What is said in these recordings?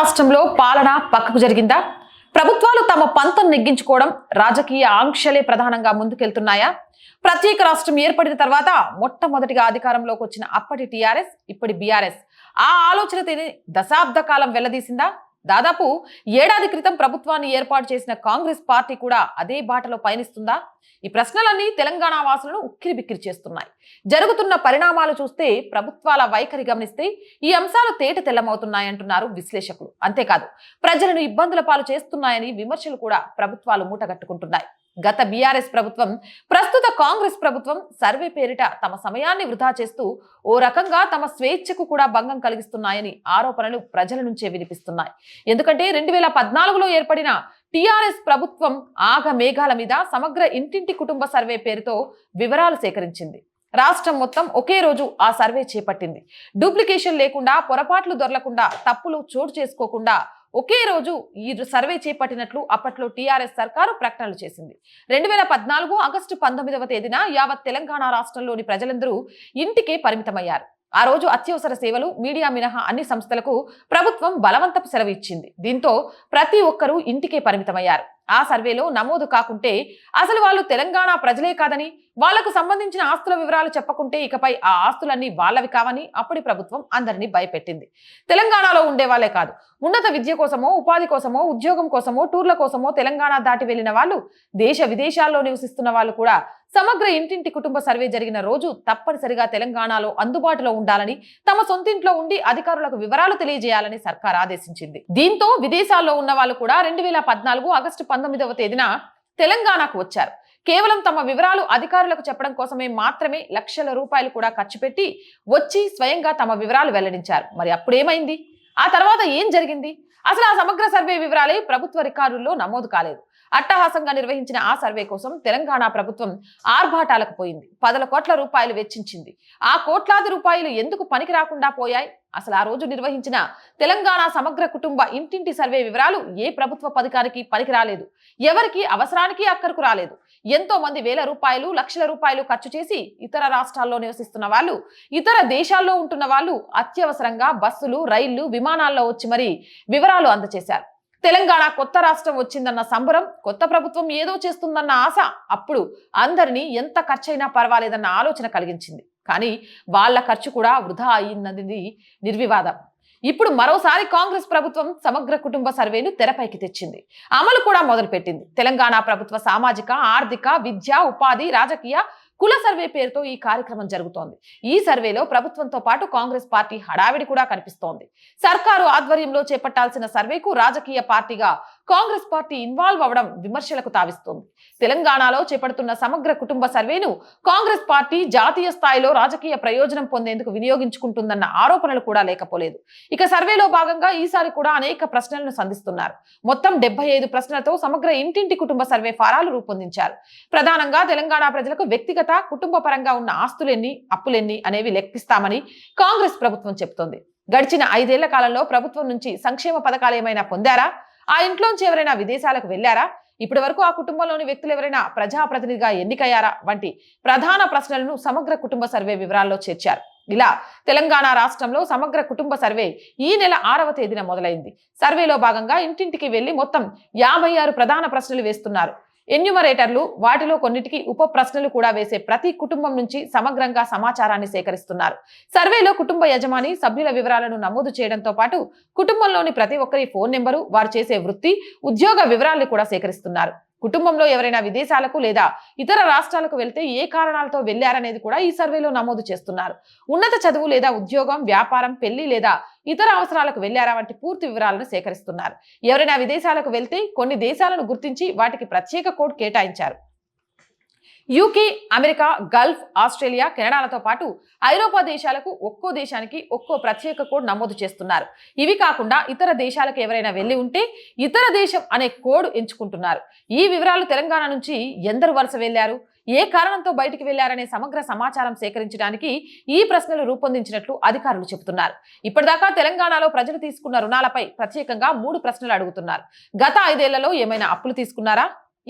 రాష్ట్రంలో పాలన పక్కకు జరిగిందా? ప్రభుత్వాలు తమ పంతం నెగ్గించుకోవడం రాజకీయ ఆంక్షలే ప్రధానంగా ముందుకెళ్తున్నాయా? ప్రత్యేక రాష్ట్రం ఏర్పడిన తర్వాత మొట్టమొదటిగా అధికారంలోకి వచ్చిన అప్పటి టీఆర్ఎస్ ఇప్పటి బీఆర్ఎస్. ఆ ఆలోచన తిని దశాబ్ద కాలం వెల్లదీసిందా దాదాపు ఏడాది క్రితం ప్రభుత్వాన్ని ఏర్పాటు చేసిన కాంగ్రెస్ పార్టీ కూడా అదే బాటలో పయనిస్తుందా? ఈ ప్రశ్నలన్నీ తెలంగాణ వాసులను ఉక్కిరి బిక్కిరి చేస్తున్నాయి. జరుగుతున్న పరిణామాలు చూస్తే ప్రభుత్వాల వైఖరి గమనిస్తే ఈ అంశాలు తేట తెల్లమవుతున్నాయంటున్నారు విశ్లేషకులు. అంతేకాదు ప్రజలను ఇబ్బందుల పాలు చేస్తున్నాయని విమర్శలు కూడా ప్రభుత్వాలు మూటగట్టుకుంటున్నాయి. గత బీఆర్ఎస్ ప్రభుత్వం ప్రస్తుత కాంగ్రెస్ ప్రభుత్వం సర్వే పేరిట తమ సమయాన్ని వృధా చేస్తూ ఓ రకంగా తమ స్వేచ్ఛకు కూడా భంగం కలిగిస్తున్నాయని ఆరోపణలు ప్రజల నుంచే వినిపిస్తున్నాయి. ఎందుకంటే రెండు వేల పద్నాలుగులో ఏర్పడిన టీఆర్ఎస్ ప్రభుత్వం ఆగ మేఘాల మీద సమగ్ర ఇంటింటి కుటుంబ సర్వే పేరుతో వివరాలు సేకరించింది. రాష్ట్రం మొత్తం ఒకే రోజు ఆ సర్వే చేపట్టింది. డూప్లికేషన్ లేకుండా పొరపాట్లు దొరలకుండా తప్పులు చోటు చేసుకోకుండా ఒకే రోజు ఈ సర్వే చేపట్టినట్లు అప్పట్లో టీఆర్ఎస్ సర్కారు ప్రకటనలు చేసింది. రెండు వేల పద్నాలుగు ఆగస్టు పంతొమ్మిదవ తేదీన యావత్ తెలంగాణ రాష్ట్రంలోని ప్రజలందరూ ఇంటికే పరిమితమయ్యారు. ఆ రోజు అత్యవసర సేవలు మీడియా మినహా అన్ని సంస్థలకు ప్రభుత్వం బలవంతపు సెలవు ఇచ్చింది. దీంతో ప్రతి ఒక్కరూ ఇంటికే పరిమితమయ్యారు. ఆ సర్వేలో నమోదు కాకుంటే అసలు వాళ్ళు తెలంగాణ ప్రజలే కాదని వాళ్ళకు సంబంధించిన ఆస్తుల వివరాలు చెప్పకుంటే ఇకపై ఆ ఆస్తులన్నీ వాళ్ళవి కావని అప్పటి ప్రభుత్వం అందరినీ భయపెట్టింది. తెలంగాణలో ఉండే వాళ్ళే కాదు. ఉన్నత విద్య కోసమో ఉపాధి కోసమో ఉద్యోగం కోసమో టూర్ల కోసమో తెలంగాణ దాటి వెళ్ళిన వాళ్ళు దేశ విదేశాల్లో నివసిస్తున్న వాళ్ళు కూడా సమగ్ర ఇంటింటి కుటుంబ సర్వే జరిగిన రోజు తప్పనిసరిగా తెలంగాణలో అందుబాటులో ఉండాలని తమ సొంతింట్లో ఉండి అధికారులకు వివరాలు తెలియజేయాలని సర్కార్ ఆదేశించింది. దీంతో విదేశాల్లో ఉన్న వాళ్ళు కూడా రెండు వేల పద్నాలుగు ఆగస్టు పంతొమ్మిదవ తేదీన తెలంగాణకు వచ్చారు. కేవలం తమ వివరాలు అధికారులకు చెప్పడం కోసమే మాత్రమే లక్షల రూపాయలు కూడా ఖర్చు పెట్టి వచ్చి స్వయంగా తమ వివరాలు వెల్లడించారు. మరి అప్పుడేమైంది? ఆ తర్వాత ఏం జరిగింది? అసలు ఆ సమగ్ర సర్వే వివరాలే ప్రభుత్వ రికార్డుల్లో నమోదు కాలేదు. అట్టహాసంగా నిర్వహించిన ఆ సర్వే కోసం తెలంగాణ ప్రభుత్వం ఆర్భాటాలకు పోయింది. పదల కోట్ల రూపాయలు వెచ్చించింది. ఆ కోట్లాది రూపాయలు ఎందుకు పనికి రాకుండా పోయాయి? అసలు ఆ రోజు నిర్వహించిన తెలంగాణ సమగ్ర కుటుంబ ఇంటింటి సర్వే వివరాలు ఏ ప్రభుత్వ పథకానికి పనికి రాలేదు. ఎవరికి అవసరానికి అక్కరకు రాలేదు. ఎంతో మంది వేల రూపాయలు లక్షల రూపాయలు ఖర్చు చేసి ఇతర రాష్ట్రాల్లో నివసిస్తున్న వాళ్ళు ఇతర దేశాల్లో ఉంటున్న వాళ్ళు అత్యవసరంగా బస్సులు రైళ్ళు విమానాల్లో వచ్చి మరీ వివరాలు అందజేశారు తెలంగాణ కొత్త రాష్ట్రం వచ్చిందన్న సంబరం కొత్త ప్రభుత్వం ఏదో చేస్తుందన్న ఆశ అప్పుడు అందరినీ ఎంత ఖర్చైనా పర్వాలేదన్న ఆలోచన కలిగించింది. కానీ వాళ్ళ ఖర్చు కూడా వృధా అయిందన్నది నిర్వివాదం. ఇప్పుడు మరోసారి కాంగ్రెస్ ప్రభుత్వం సమగ్ర కుటుంబ సర్వేను తెరపైకి తెచ్చింది. అమలు కూడా మొదలుపెట్టింది. తెలంగాణ ప్రభుత్వ సామాజిక ఆర్థిక విద్య ఉపాధి రాజకీయ కుల సర్వే పేరుతో ఈ కార్యక్రమం జరుగుతోంది. ఈ సర్వేలో ప్రభుత్వంతో పాటు కాంగ్రెస్ పార్టీ హడావిడి కూడా కనిపిస్తోంది. సర్కారు ఆధ్వర్యంలో చేపట్టాల్సిన సర్వేకు రాజకీయ పార్టీగా కాంగ్రెస్ పార్టీ ఇన్వాల్వ్ అవ్వడం విమర్శలకు తావిస్తోంది. తెలంగాణలో చేపడుతున్న సమగ్ర కుటుంబ సర్వేను కాంగ్రెస్ పార్టీ జాతీయ స్థాయిలో రాజకీయ ప్రయోజనం పొందేందుకు వినియోగించుకుంటుందన్న ఆరోపణలు కూడా లేకపోలేదు. ఇక సర్వేలో భాగంగా ఈసారి కూడా అనేక ప్రశ్నలను సంధిస్తున్నారు. మొత్తం డెబ్బై ఐదు ప్రశ్నలతో సమగ్ర ఇంటింటి కుటుంబ సర్వే ఫారాలు రూపొందించారు. ప్రధానంగా తెలంగాణ ప్రజలకు వ్యక్తిగత కుటుంబ పరంగా ఉన్న ఆస్తులెన్ని అప్పులెన్ని అనేవి లెక్కిస్తామని కాంగ్రెస్ ప్రభుత్వం చెబుతోంది గడిచిన ఐదేళ్ళ కాలంలో ప్రభుత్వం నుంచి సంక్షేమ పథకాలు ఏమైనా పొందారా? ఆ ఇంట్లోంచి ఎవరైనా విదేశాలకు వెళ్ళారా ఇప్పటి వరకు ఆ కుటుంబంలోని వ్యక్తులు ఎవరైనా ప్రజాప్రతినిధిగా ఎన్నికయ్యారా? వంటి ప్రధాన ప్రశ్నలను సమగ్ర కుటుంబ సర్వే వివరాల్లో చేర్చారు. ఇలా తెలంగాణ రాష్ట్రంలో సమగ్ర కుటుంబ సర్వే ఈ నెల ఆరవ తేదీన మొదలైంది. సర్వేలో భాగంగా ఇంటింటికి వెళ్ళి మొత్తం యాభై ఆరు ప్రధాన ప్రశ్నలు వేస్తున్నారు. ఎన్యుమరేటర్లు వాటిలో కొన్నిటికి ఉప ప్రశ్నలు కూడా వేసే ప్రతి కుటుంబం నుంచి సమగ్రంగా సమాచారాన్ని సేకరిస్తున్నారు. సర్వేలో కుటుంబ యజమాని సభ్యుల వివరాలను నమోదు చేయడంతో పాటు కుటుంబంలోని ప్రతి ఒక్కరి ఫోన్ నెంబరు వారు చేసే వృత్తి ఉద్యోగ వివరాలను కూడా సేకరిస్తున్నారు. కుటుంబంలో ఎవరైనా విదేశాలకు లేదా ఇతర రాష్ట్రాలకు వెళ్తే ఏ కారణాలతో వెళ్ళారనేది కూడా ఈ సర్వేలో నమోదు చేస్తున్నారు. ఉన్నత చదువు లేదా ఉద్యోగం వ్యాపారం పెళ్ళి లేదా ఇతర అవసరాలకు వెళ్ళారా వంటి పూర్తి వివరాలను సేకరిస్తున్నారు. ఎవరైనా విదేశాలకు వెళ్తే కొన్ని దేశాలను గుర్తించి వాటికి ప్రత్యేక కోడ్ కేటాయించారు. యూకే అమెరికా గల్ఫ్ ఆస్ట్రేలియా కెనడాలతో పాటు ఐరోపా దేశాలకు ఒక్కో దేశానికి ఒక్కో ప్రత్యేక కోడ్ నమోదు చేస్తున్నారు. ఇవి కాకుండా ఇతర దేశాలకు ఎవరైనా వెళ్ళి ఉంటే ఇతర దేశం అనే కోడ్ ఎంచుకుంటున్నారు. ఈ వివరాలు తెలంగాణ నుంచి ఎందరు వరుస వెళ్ళారు ఏ కారణంతో బయటికి వెళ్ళారనే సమగ్ర సమాచారం సేకరించడానికి ఈ ప్రశ్నలు రూపొందించినట్లు అధికారులు చెబుతున్నారు. ఇప్పటిదాకా తెలంగాణలో ప్రజలు తీసుకున్న రుణాలపై ప్రత్యేకంగా మూడు ప్రశ్నలు అడుగుతున్నారు. గత ఐదేళ్ళలో ఏమైనా అప్పులు తీసుకున్నారా?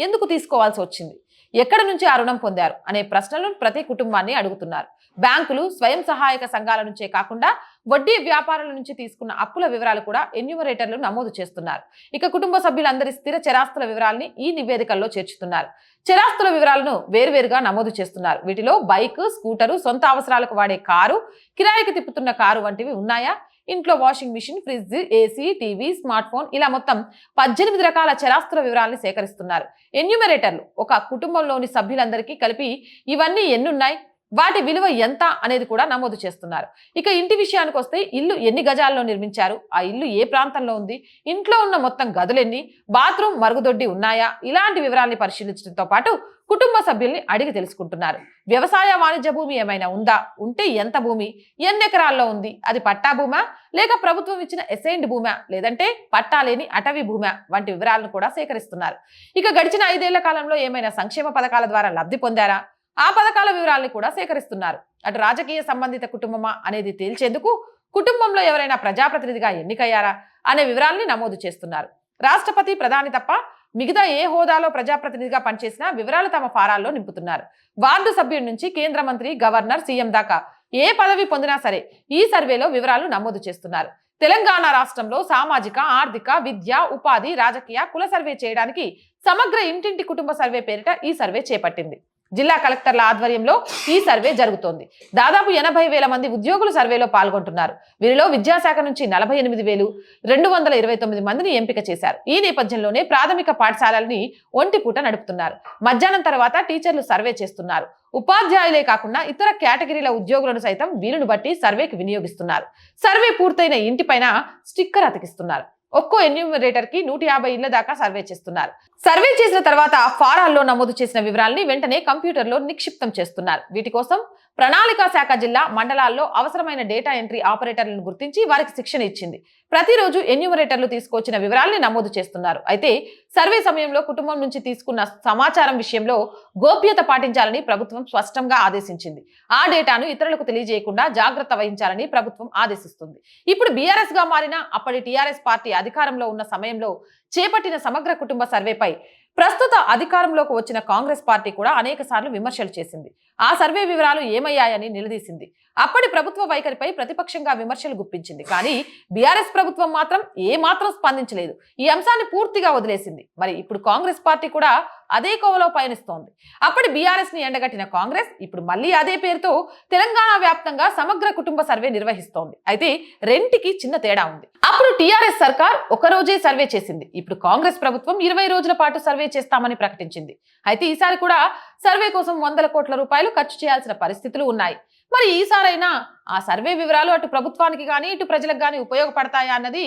ఎందుకు తీసుకోవాల్సి వచ్చింది? ఎక్కడి నుంచి ఆ రుణం పొందారు అనే ప్రశ్నలను ప్రతి కుటుంబాన్ని అడుగుతున్నారు. బ్యాంకులు స్వయం సహాయక సంఘాల నుంచే కాకుండా వడ్డీ వ్యాపారుల నుంచి తీసుకున్న అప్పుల వివరాలు కూడా ఎన్యూమరేటర్లు నమోదు చేస్తున్నారు. ఇక కుటుంబ సభ్యులందరి స్థిర చరాస్తుల వివరాల్ని ఈ నివేదికల్లో చేర్చుతున్నారు. చరాస్తుల వివరాలను వేర్వేరుగా నమోదు చేస్తున్నారు. వీటిలో బైక్ స్కూటరు సొంత అవసరాలకు వాడే కారు కిరాయికి తిప్పుతున్న కారు వంటివి ఉన్నాయా? ఇంట్లో washing machine fridge AC TV smart phone ఇలా మొత్తం పద్దెనిమిది రకాల చరాస్తుల వివరాలను సేకరిస్తున్నారు. ఎన్యూమరేటర్లు ఒక కుటుంబంలోని సభ్యులందరికీ కలిపి ఇవన్నీ ఎన్నున్నాయి? వాటి విలువ ఎంత అనేది కూడా నమోదు చేస్తున్నారు. ఇక ఇంటి విషయానికి వస్తే ఇల్లు ఎన్ని గజాల్లో నిర్మించారు? ఆ ఇల్లు ఏ ప్రాంతంలో ఉంది? ఇంట్లో ఉన్న మొత్తం గదులెన్ని? బాత్రూమ్ మరుగుదొడ్డి ఉన్నాయా? ఇలాంటి వివరాల్ని పరిశీలించడంతో పాటు కుటుంబ సభ్యుల్ని అడిగి తెలుసుకుంటున్నారు. వ్యవసాయ వాణిజ్య భూమి ఏమైనా ఉందా? ఉంటే ఎంత భూమి? ఎన్ని ఎకరాల్లో ఉంది? అది పట్టా భూమా? లేక ప్రభుత్వం ఇచ్చిన ఎసైన్డ్ భూమా? లేదంటే పట్టా లేని అటవీ భూమా? వంటి వివరాలను కూడా సేకరిస్తున్నారు. ఇక గడిచిన ఐదేళ్ళ కాలంలో ఏమైనా సంక్షేమ పథకాల ద్వారా లబ్ధి పొందారా? ఆ పథకాల వివరాల్ని కూడా సేకరిస్తున్నారు. అటు రాజకీయ సంబంధిత కుటుంబమా అనేది తేల్చేందుకు కుటుంబంలో ఎవరైనా ప్రజాప్రతినిధిగా ఎన్నికయ్యారా అనే వివరాల్ని నమోదు చేస్తున్నారు. రాష్ట్రపతి ప్రధాని తప్ప మిగతా ఏ హోదాలో ప్రజాప్రతినిధిగా పనిచేసినా వివరాలు తమ ఫారాల్లో నింపుతున్నారు. వార్డు సభ్యుడి నుంచి కేంద్ర మంత్రి గవర్నర్ సీఎం దాకా ఏ పదవి పొందినా సరే ఈ సర్వేలో వివరాలు నమోదు చేస్తున్నారు. తెలంగాణ రాష్ట్రంలో సామాజిక ఆర్థిక విద్య ఉపాధి రాజకీయ కుల సర్వే చేయడానికి సమగ్ర ఇంటింటి కుటుంబ సర్వే పేరిట ఈ సర్వే చేపట్టింది. జిల్లా కలెక్టర్ల ఆధ్వర్యంలో ఈ సర్వే జరుగుతోంది. దాదాపు ఎనభై వేల మంది ఉద్యోగులు సర్వేలో పాల్గొంటున్నారు. వీరిలో విద్యాశాఖ నుంచి నలభై ఎనిమిది వేలు రెండు వందల ఇరవై తొమ్మిది మందిని ఎంపిక చేశారు. ఈ నేపథ్యంలోనే ప్రాథమిక పాఠశాలల్ని ఒంటిపూట నడుపుతున్నారు. మధ్యాహ్నం తర్వాత టీచర్లు సర్వే చేస్తున్నారు. ఉపాధ్యాయులే కాకుండా ఇతర కేటగిరీల ఉద్యోగులను సైతం వీలును బట్టి సర్వేకి వినియోగిస్తున్నారు. సర్వే పూర్తయిన ఇంటిపైన స్టిక్కర్ అతికిస్తున్నారు. ఒక్కో ఎన్యూమరేటర్కి నూట యాభై ఇళ్ళ దాకా సర్వే చేస్తున్నారు. సర్వే చేసిన తర్వాత ఫారాల్లో నమోదు చేసిన వివరాల్ని వెంటనే కంప్యూటర్లో నిక్షిప్తం చేస్తున్నారు. వీటి కోసం ప్రణాళికా శాఖ జిల్లా మండలాల్లో అవసరమైన డేటా ఎంట్రీ ఆపరేటర్లను గుర్తించి వారికి శిక్షణ ఇచ్చింది. ప్రతిరోజు ఎన్యూమరేటర్లు తీసుకొచ్చిన వివరాల్ని నమోదు చేస్తున్నారు. అయితే సర్వే సమయంలో కుటుంబం నుంచి తీసుకున్న సమాచారం విషయంలో గోప్యత పాటించాలని ప్రభుత్వం స్పష్టంగా ఆదేశించింది. ఆ డేటాను ఇతరులకు తెలియజేయకుండా జాగ్రత్త వహించాలని ప్రభుత్వం ఆదేశిస్తుంది. ఇప్పుడు బీఆర్ఎస్గా మారిన అప్పటి టీఆర్ఎస్ పార్టీ అధికారంలో ఉన్న సమయంలో చేపట్టిన సమగ్ర కుటుంబ సర్వేపై ప్రస్తుత అధికారంలోకి వచ్చిన కాంగ్రెస్ పార్టీ కూడా అనేక సార్లు విమర్శలు చేసింది. ఆ సర్వే వివరాలు ఏమయ్యాయని నిలదీసింది. అప్పటి ప్రభుత్వ వైఖరిపై ప్రతిపక్షంగా విమర్శలు గుప్పించింది. కానీ బీఆర్ఎస్ ప్రభుత్వం మాత్రం ఏమాత్రం స్పందించలేదు. ఈ అంశాన్ని పూర్తిగా వదిలేసింది. మరి ఇప్పుడు కాంగ్రెస్ పార్టీ కూడా అదే కోవలో పయనిస్తోంది. అప్పటి బీఆర్ఎస్ని ఎండగట్టిన కాంగ్రెస్ ఇప్పుడు మళ్ళీ అదే పేరుతో తెలంగాణ వ్యాప్తంగా సమగ్ర కుటుంబ సర్వే నిర్వహిస్తోంది. అయితే రెంటికి చిన్న తేడా ఉంది. అప్పుడు టీఆర్ఎస్ సర్కార్ ఒకరోజే సర్వే చేసింది. ఇప్పుడు కాంగ్రెస్ ప్రభుత్వం ఇరవై రోజుల పాటు సర్వే చేస్తామని ప్రకటించింది. అయితే ఈసారి కూడా సర్వే కోసం వందల కోట్ల రూపాయలు ఖర్చు చేయాల్సిన పరిస్థితులు ఉన్నాయి. మరి ఈసారైనా ఆ సర్వే వివరాలు అటు ప్రభుత్వానికి కానీ ఇటు ప్రజలకు కానీ ఉపయోగపడతాయా అన్నది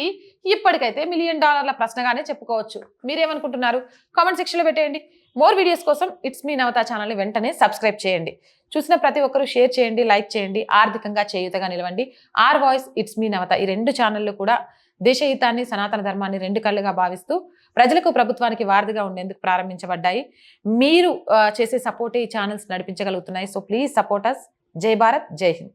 ఇప్పటికైతే మిలియన్ డాలర్ల ప్రశ్నగానే చెప్పుకోవచ్చు. మీరేమనుకుంటున్నారు? కామెంట్ సెక్షన్లో పెట్టేయండి. మోర్ వీడియోస్ కోసం ఇట్స్ మీ నవత ఛానల్ని వెంటనే సబ్స్క్రైబ్ చేయండి. చూసిన ప్రతి ఒక్కరూ షేర్ చేయండి లైక్ చేయండి ఆర్థికంగా చేయుతగా నిలవండి. R voice it's me Navata ఈ రెండు ఛానళ్ళు కూడా దేశహితాన్ని సనాతన ధర్మాన్ని రెండు కళ్ళుగా భావిస్తూ ప్రజలకు ప్రభుత్వానికి వారధిగా ఉండేందుకు ప్రారంభించబడ్డాయి. మీరు చేసే సపోర్టే ఈ ఛానల్స్ నడిపించగలుగుతున్నాయి. సో ప్లీజ్ సపోర్ట్ అస్ జై భారత్ జై హింద్